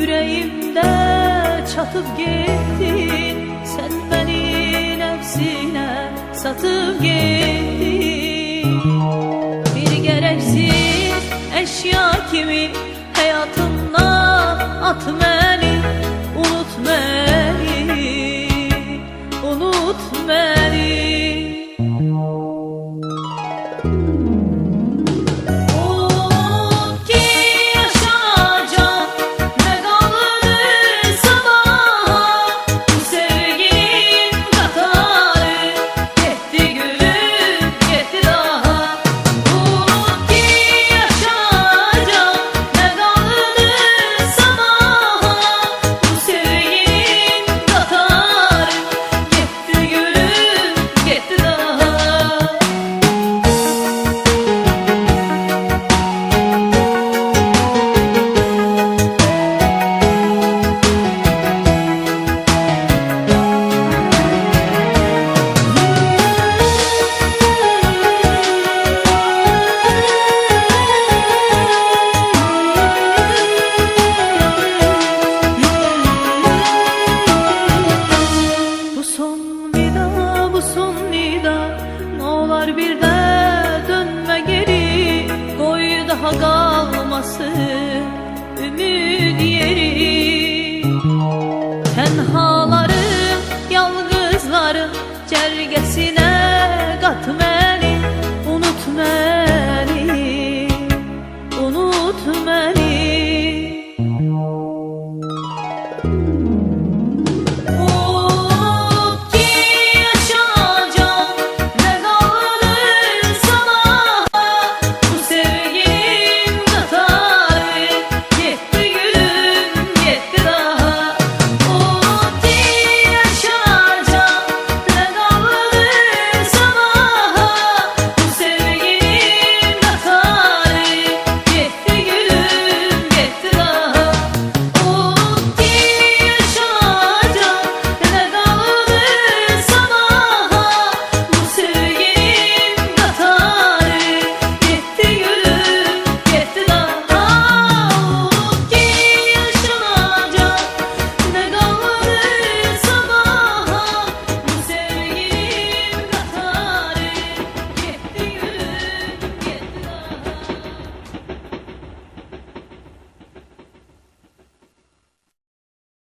Yüreğimde çatıp gittin. Sen beni nefsine satıp gittin. Bir gereksiz eşya kimi Hayatımdan at beni. Unut beni. Var bir de dönme geri Koy daha kalmasın Ümit yeri. Tenhalar